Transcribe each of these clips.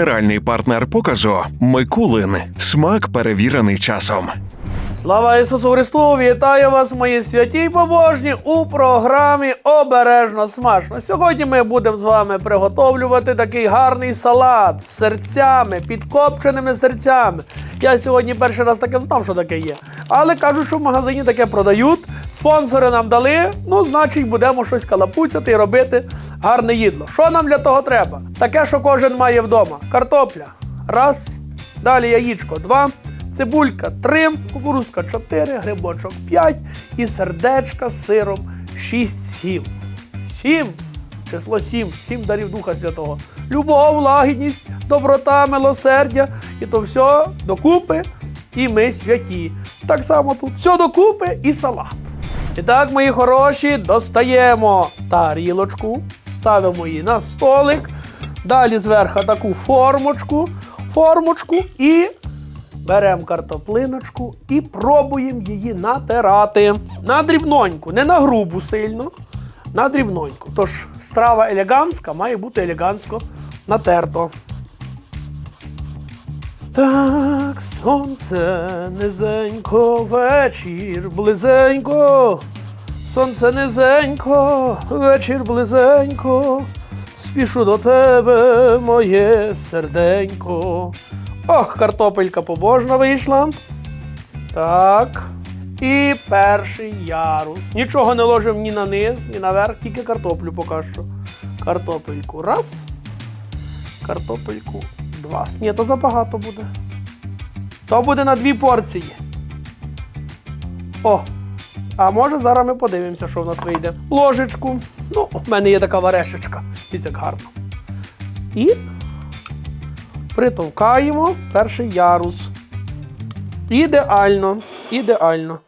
Генеральний партнер показу Микулин. Смак перевірений часом. Слава Ісусу Христу! Вітаю вас, мої святі й побожні, у програмі Обережно смачно. Сьогодні ми будемо з вами приготовлювати такий гарний салат з серцями, підкопченими серцями. Я сьогодні перший раз таке знав, що таке є. Але кажуть, що в магазині таке продають. Спонсори нам дали, ну, значить, будемо щось калапуцяти і робити гарне їдло. Що нам для того треба? Таке, що кожен має вдома: картопля. Раз. Далі яєчко, два. Цибулька 3, кукурузка 4, грибочок 5 і сердечка з сиром 6-7. 7. Число 7, 7 дарів Духа Святого. Любов, лагідність, доброта, милосердя. І то все докупи, і ми святі. Так само тут все докупи і салат. І так, мої хороші, достаємо тарілочку, ставимо її на столик. Далі зверху таку формочку, формочку і Беремо картоплиночку і пробуємо її натирати. На дрібноньку, не на грубу сильно, на дрібноньку. Тож страва елегантська має бути елегантсько натерто. Так, сонце низенько, вечір близенько. Сонце низенько, вечір близенько. Спішу до тебе, моє серденько. Ох, картопелька побожна вийшла. Так. І перший ярус. Нічого не ложив ні на низ, ні наверх, тільки картоплю поки що. Картопельку раз. Картопельку два. Ні, то забагато буде. То буде на дві порції. О! А може зараз ми подивимося, що в нас вийде. Ложечку. Ну, в мене є така варешечка. Дивіться, як гарно. І притовкаємо перший ярус. Ідеально, ідеально.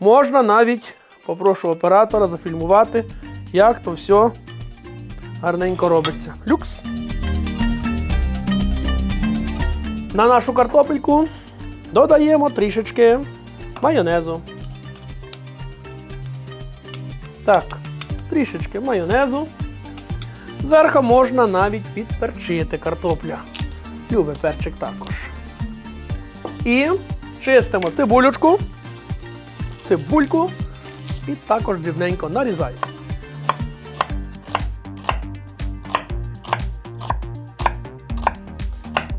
Можна навіть, попрошу оператора зафільмувати, як то все гарненько робиться. Люкс. На нашу картопельку додаємо трішечки майонезу. Так, трішечки майонезу. Зверху можна навіть підперчити картопля. Любить перчик також. І чистимо цибулючку, цибульку і також дрібненько нарізаємо.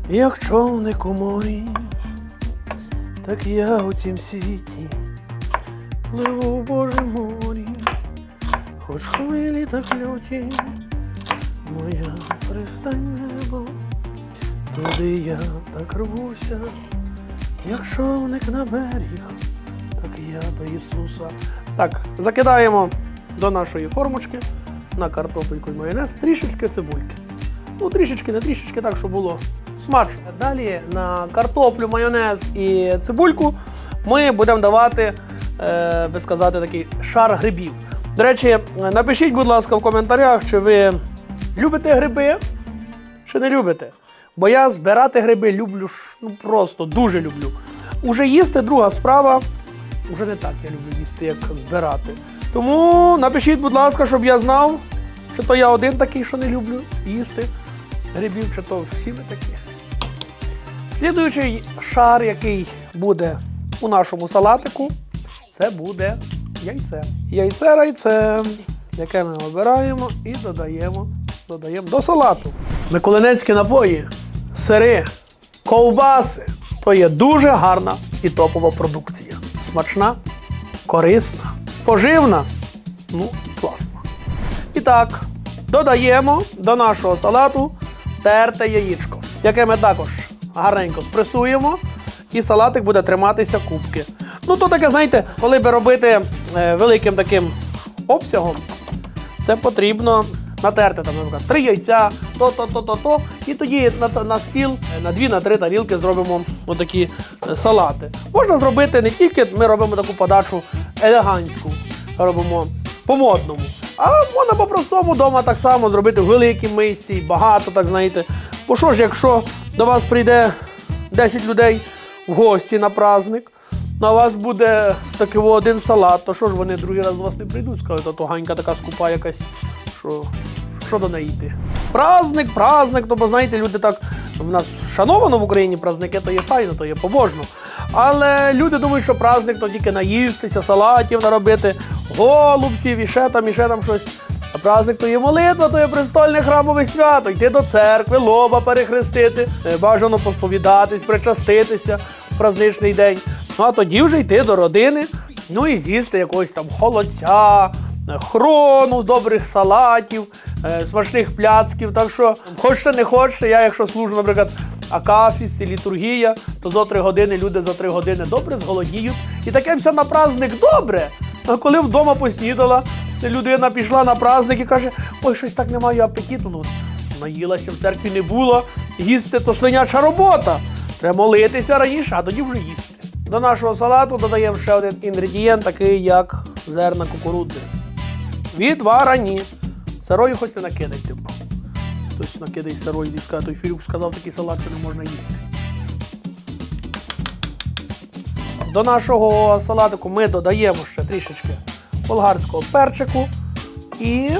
Як човник у морі, так я у цім світі пливу в Божому морі, хоч хвилі так люті, моя пристань небо. Туди я так рвуся, як човник на берег, так я до Ісуса. Так, закидаємо до нашої формочки на картопельку і майонез трішечки цибульки. Ну, трішечки, не трішечки, так, щоб було смачно. Далі на картоплю, майонез і цибульку ми будемо давати, е, би сказати, такий шар грибів. До речі, напишіть, будь ласка, в коментарях, чи ви любите гриби, чи не любите. Бо я збирати гриби люблю ну просто дуже люблю. Уже їсти друга справа. Уже не так я люблю їсти, як збирати. Тому напишіть, будь ласка, щоб я знав, чи то я один такий, що не люблю їсти грибів, чи то всі ми такі. Слідуючий шар, який буде у нашому салатику, це буде яйце. Яйце райце, яке ми обираємо і додаємо, додаємо до салату. Миколинецькі напої, сири, ковбаси то є дуже гарна і топова продукція. Смачна, корисна, поживна, ну і класна. І так, додаємо до нашого салату терте яєчко, яке ми також гарненько спресуємо, і салатик буде триматися кубки. Ну, то таке, знаєте, коли би робити е, великим таким обсягом, це потрібно натерти там, наприклад, три яйця, то, то, то, то, то. І тоді на, на стіл е, на дві, на три тарілки зробимо отакі е, салати. Можна зробити не тільки ми робимо таку подачу елегантську, робимо по-модному. А можна по-простому вдома так само зробити в великій мисці, багато, так знаєте. Бо що ж, якщо до вас прийде 10 людей в гості на праздник, на вас буде такий один салат, то що ж вони другий раз до вас не прийдуть, скажуть, а то ганька така скупа якась, що, що до неї йти. Праздник, праздник, то бо знаєте, люди так в нас шановано в Україні праздники, то є файно, то є побожно. Але люди думають, що праздник то тільки наїстися, салатів наробити, голубців і ще там, і ще там щось. А праздник то є молитва, то є престольне храмове свято. Йти до церкви, лоба перехрестити, е, бажано посповідатись, причаститися в праздничний день. Ну а тоді вже йти до родини, ну і з'їсти якогось там холодця, хрону, добрих салатів, е, смачних пляцків. Так що, хочете, не хочете, я якщо служу, наприклад, акафіс і літургія, то за три години люди за три години добре зголодіють. І таке все на праздник добре. А коли вдома поснідала, людина пішла на праздник і каже, ой, щось так немає апетиту. Ну, наїлася в церкві не було, їсти то свиняча робота. Треба молитися раніше, а тоді вже їсти. До нашого салату додаємо ще один інгредієнт, такий як зерна кукурудзи. Відварані. Сирою хоч не накидайте. типу. Хтось накидає сирою, і скаже, той Філюк сказав, такий салат, що не можна їсти. До нашого салатику ми додаємо ще трішечки болгарського перчику і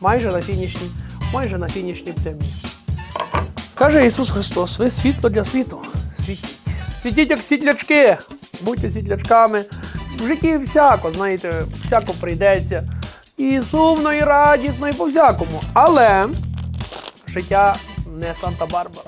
майже на фінішній, майже на фінішній прямі. Каже Ісус Христос, ви світло для світу. Світіть. Світіть як світлячки. Будьте світлячками. В житті всяко, знаєте, всяко прийдеться. І сумно, і радісно, і по-всякому. Але життя не Санта-Барбара.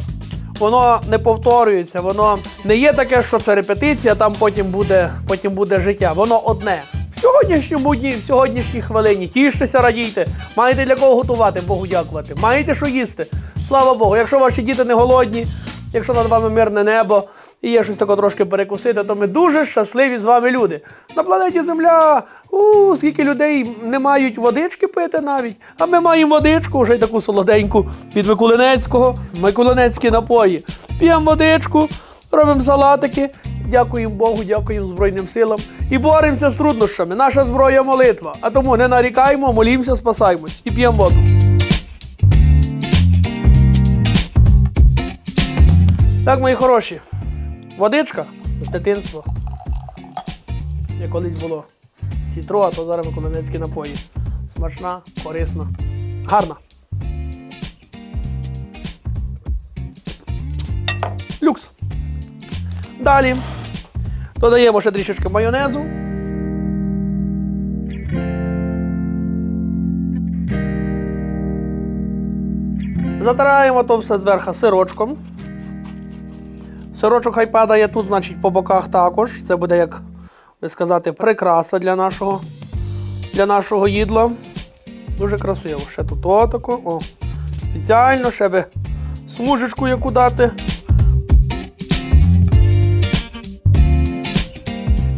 Воно не повторюється, воно не є таке, що це репетиція, там потім буде, потім буде життя. Воно одне. В сьогоднішньому дні, в сьогоднішній хвилині тіштеся, радійте. Маєте для кого готувати, Богу дякувати. Маєте що їсти. Слава Богу. Якщо ваші діти не голодні, якщо над вами мирне небо і є щось таке трошки перекусити, то ми дуже щасливі з вами люди. На планеті Земля, у скільки людей не мають водички пити навіть, а ми маємо водичку, вже й таку солоденьку від Миколинецького, Миколинецькі напої. П'ємо водичку, робимо салатики. Дякуємо Богу, дякуємо Збройним силам і боремося з труднощами. Наша зброя молитва. А тому не нарікаємо, молімося, спасаємось і п'ємо воду. Так, мої хороші, водичка з дитинства. Як колись було сітро, а то зараз Миколинецькі напої. Смачна, корисна, гарна. Люкс. Далі додаємо ще трішечки майонезу. Затираємо то все зверху сирочком. Сирочок хай падає тут, значить, по боках також. Це буде, як би сказати, прикраса для нашого, для нашого їдла. Дуже красиво. Ще тут отако. О, спеціально, ще би смужечку яку дати.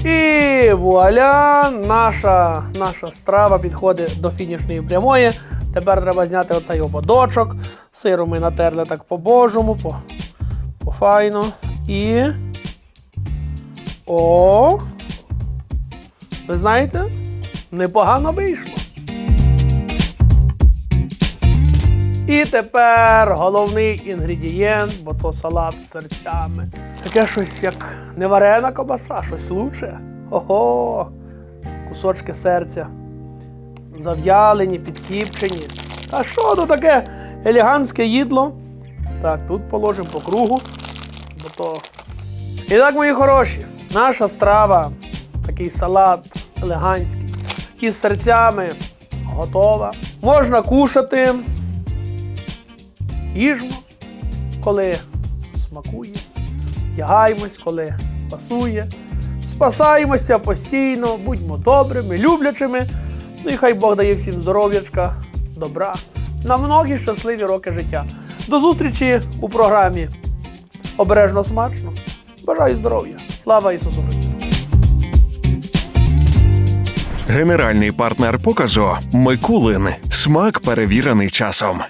І вуаля! Наша, наша страва підходить до фінішної прямої. Тепер треба зняти оцей ободочок. Сиру ми натерли так по-божому, по, по. І. О! Ви знаєте, непогано вийшло. І тепер головний інгредієнт, бо то салат з серцями. Таке щось як не варена кобаса, щось лучше. Ого! Кусочки серця. Зав'ялені, підкіпчені. А що то таке елегантське їдло? Так, тут положимо по кругу, бо то. І так, мої хороші, наша страва, такий салат елегантський, із серцями готова. Можна кушати. Їжмо, коли смакує, вдягаємось, коли пасує, спасаємося постійно, будьмо добрими, люблячими. Ну і хай Бог дає всім здоров'ячка, добра, на многі щасливі роки життя. До зустрічі у програмі Обережно смачно. Бажаю здоров'я! Слава Ісусу Христу! Генеральний партнер показу Микулин. Смак перевірений часом.